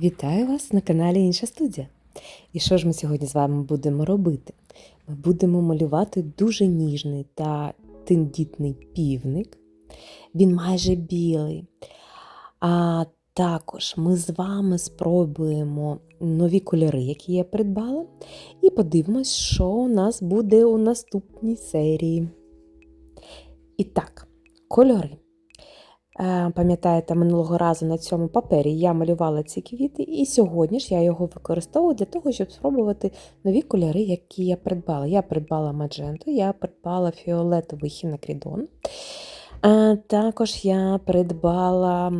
Вітаю вас на каналі Інша студія. І що ж ми сьогодні з вами будемо робити? Ми будемо малювати дуже ніжний та тендітний півник. Він майже білий. А також ми з вами спробуємо нові кольори, які я придбала, і подивимось, що у нас буде у наступній серії. І так, кольори. Е, Пам'ятаєте, минулого разу на цьому папері я малювала ці квіти, і сьогодні ж я його використовую для того, щоб спробувати нові кольори, які я придбала. Я придбала мадженту, я придбала фіолетовий хінакрідон. Е, Також я придбала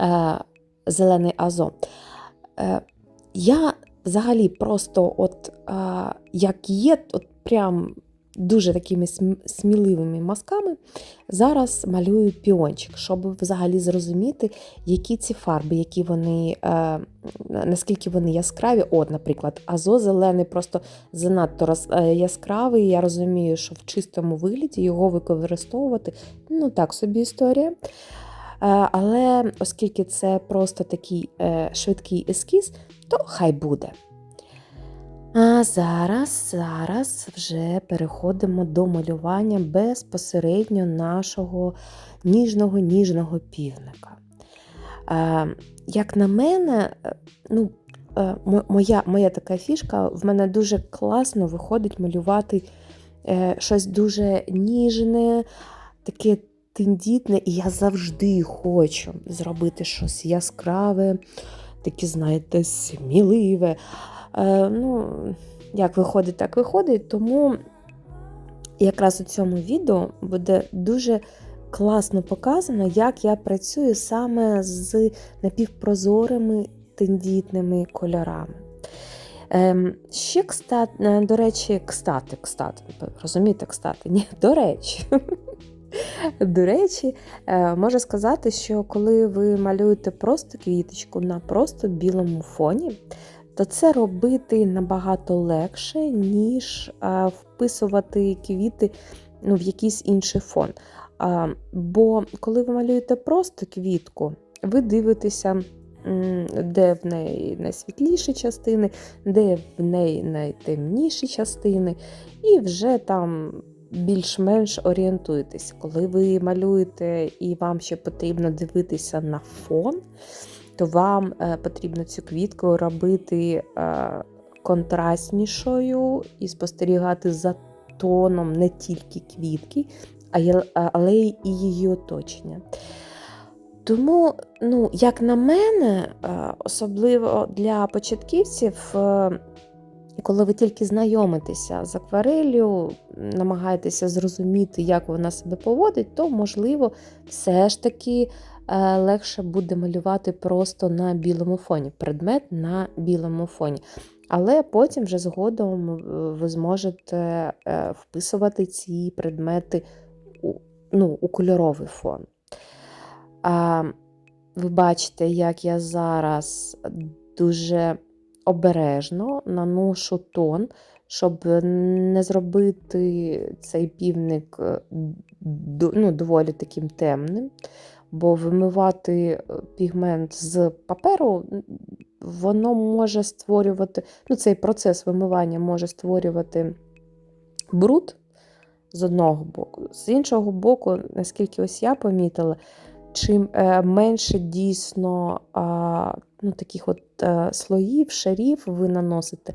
е, зелений азон. Е, Я взагалі просто, от як є, от прям дуже такими сміливими мазками, зараз малюю піончик, щоб взагалі зрозуміти, які ці фарби, які вони, е, наскільки вони яскраві. От, наприклад, азо зелений просто занадто роз, е, яскравий. Я розумію, що в чистому вигляді його використовувати ну так собі історія. Е, Але оскільки це просто такий е, швидкий ескіз, то хай буде. А зараз, зараз вже переходимо до малювання безпосередньо нашого ніжного ніжного півника. Як на мене, е, ну, е, моя, моя така фішка, в мене дуже класно виходить малювати е, щось дуже ніжне, таке тендітне, і я завжди хочу зробити щось яскраве, таке, знаєте, сміливе. Е, ну, як виходить, так виходить. Тому якраз у цьому відео буде дуже класно показано, як я працюю саме з напівпрозорими тендітними кольорами. Ем, ще, кстати, е, до речі, кстати, кстати, розумієте, кстати, ні, до речі. До речі, е, можу сказати, що коли ви малюєте просто квіточку на просто білому фоні, то це робити набагато легше, ніж е, вписувати квіти ну, в якийсь інший фон. Бо коли ви малюєте просто квітку, ви дивитеся, де в неї найсвітліші частини, де в неї найтемніші частини, і вже там більш-менш орієнтуєтесь. Коли ви малюєте і вам ще потрібно дивитися на фон, то вам е, потрібно цю квітку робити е, контрастнішою і спостерігати за тоном не тільки квітки, але й її оточення. Тому, ну, як на мене, е, особливо для початківців, коли ви тільки знайомитеся з акварелью, намагаєтеся зрозуміти, як вона себе поводить, то, можливо, все ж таки легше буде малювати просто на білому фоні, предмет на білому фоні. Але потім вже згодом е, ви зможете е, вписувати ці предмети у, ну, у кольоровий фон. А, ви бачите, як я зараз дуже обережно наношу тон, щоб не зробити цей півник е, ну, доволі таким темним. Бо вимивати е, пігмент з паперу, воно може створювати, ну, цей процес вимивання може створювати бруд з одного боку. З іншого боку, наскільки ось я помітила, чим е, менше дійсно ну, таких от е, слоїв, шарів ви наносите,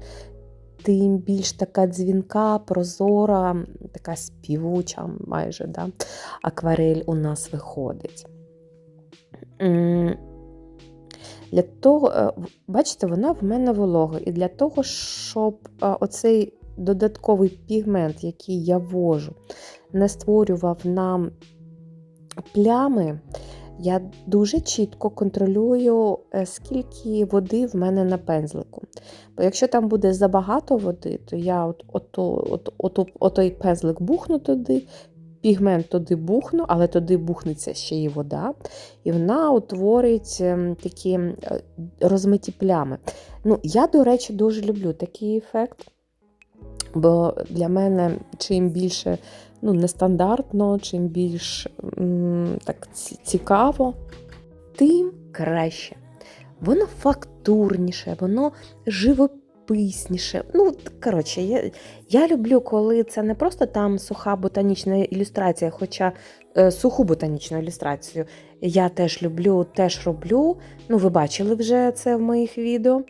тим більш така дзвінка, прозора, така співуча майже да, акварель у нас виходить. Для того, е, бачите, вона в мене волога. І для того, щоб е, оцей додатковий пігмент, який я ввожу, не створював нам плями, я дуже чітко контролюю, е, скільки води в мене на пензлику. Бо якщо там буде забагато води, то я от, ото, от, от, отой пензлик бухну туди, пігмент туди бухну, але туди бухнеться ще й вода, і вона утворить ем, такі е, розмиті плями. Ну, Я, до речі, дуже люблю такий ефект. Бо для мене чим більше ну, нестандартно, чим більш так цікаво, тим краще. воно фактурніше, воно живописніше. Ну, коротше, я, я люблю, коли це не просто там суха ботанічна ілюстрація, хоча е, суху ботанічну ілюстрацію я теж люблю, теж роблю. Ну, ви бачили вже це в моїх відео.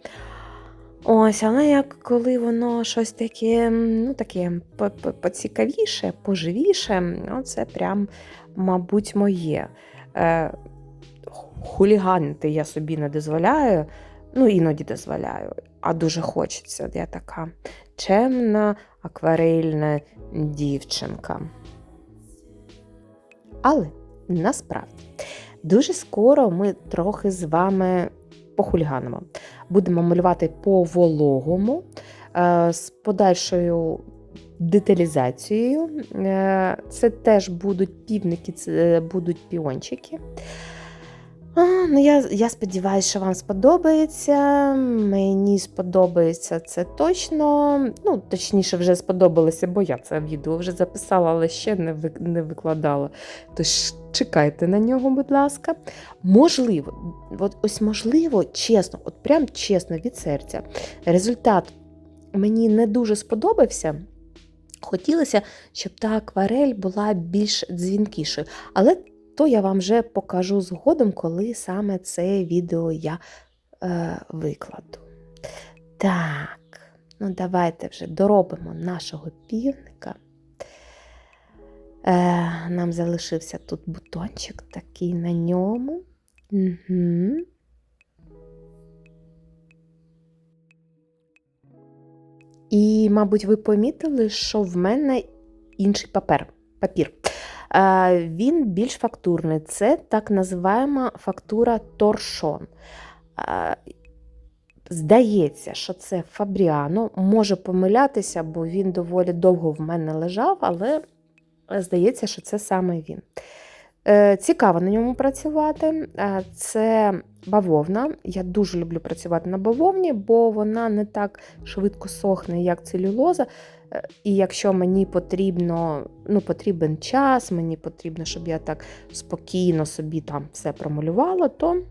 Ось, але як коли воно щось таке, ну таке по- по- поцікавіше, поживіше, ну це прям, мабуть, моє. Е, хуліганити я собі не дозволяю, ну іноді дозволяю, а дуже хочеться. Я така чемна акварельна дівчинка. Але насправді дуже скоро ми трохи з вами похуліганимо. Будемо малювати по вологому е, з подальшою деталізацією. Е, Це теж будуть півники, це будуть піончики. Ну я, я сподіваюся, що вам сподобається. Мені сподобається це точно. Ну, точніше, вже сподобалося, бо я це відео вже записала, але ще не, ви, не викладала. Тож чекайте на нього, будь ласка. Можливо, от ось можливо, чесно, от прям чесно від серця. Результат мені не дуже сподобався. Хотілося, щоб та акварель була більш дзвінкішою. Але то я вам вже покажу згодом, коли саме це відео я е, викладу. Так, ну давайте вже доробимо нашого півника. Е, нам залишився тут бутончик такий на ньому. Угу. І, мабуть, ви помітили, що в мене інший папер, папір. Е, Він більш фактурний. Це так називаємо фактура торшон. Е, Здається, що це Фабріано. Може помилятися, бо він доволі довго в мене лежав, але здається, що це саме він. Е, Цікаво на ньому працювати. Це бавовна. Я дуже люблю працювати на бавовні, бо вона не так швидко сохне, як целюлоза. Е, І якщо мені потрібно, ну, потрібен час, мені потрібно, щоб я так спокійно собі там все промалювала, то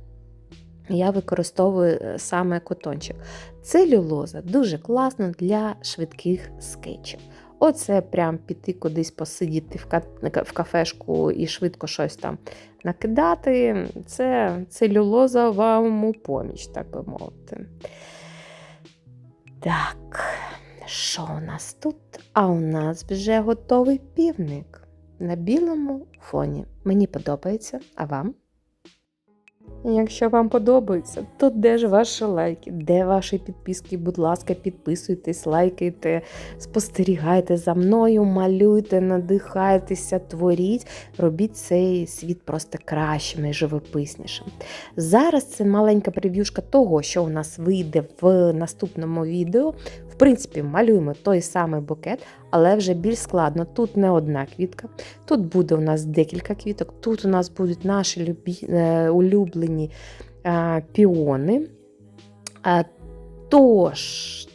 я використовую е, саме котончик. Целюлоза дуже класно для швидких скетчів. Оце прям піти кудись посидіти в кафешку і швидко щось там накидати. Це целюлоза вам у поміч, так би мовити. Так, що у нас тут? А у нас вже готовий півник на білому фоні. Мені подобається, а вам? Якщо вам подобається, то де ж ваші лайки, де ваші підписки? Будь ласка, підписуйтесь, лайкайте, спостерігайте за мною, малюйте, надихайтеся, творіть, робіть цей світ просто кращим і живописнішим. Зараз це маленька прев'юшка того, що у нас вийде в наступному відео. В принципі, малюємо той самий букет, але вже більш складно. Тут не одна квітка, тут буде у нас декілька квіток, тут у нас будуть наші любі, е, улюблені е, піони. Е, тож,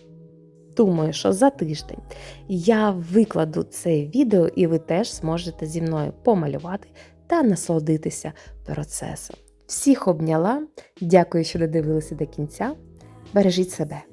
думаю, що за тиждень я викладу це відео, і ви теж зможете зі мною помалювати та насолодитися процесом. Всіх обняла. Дякую, що додивилися до кінця. Бережіть себе.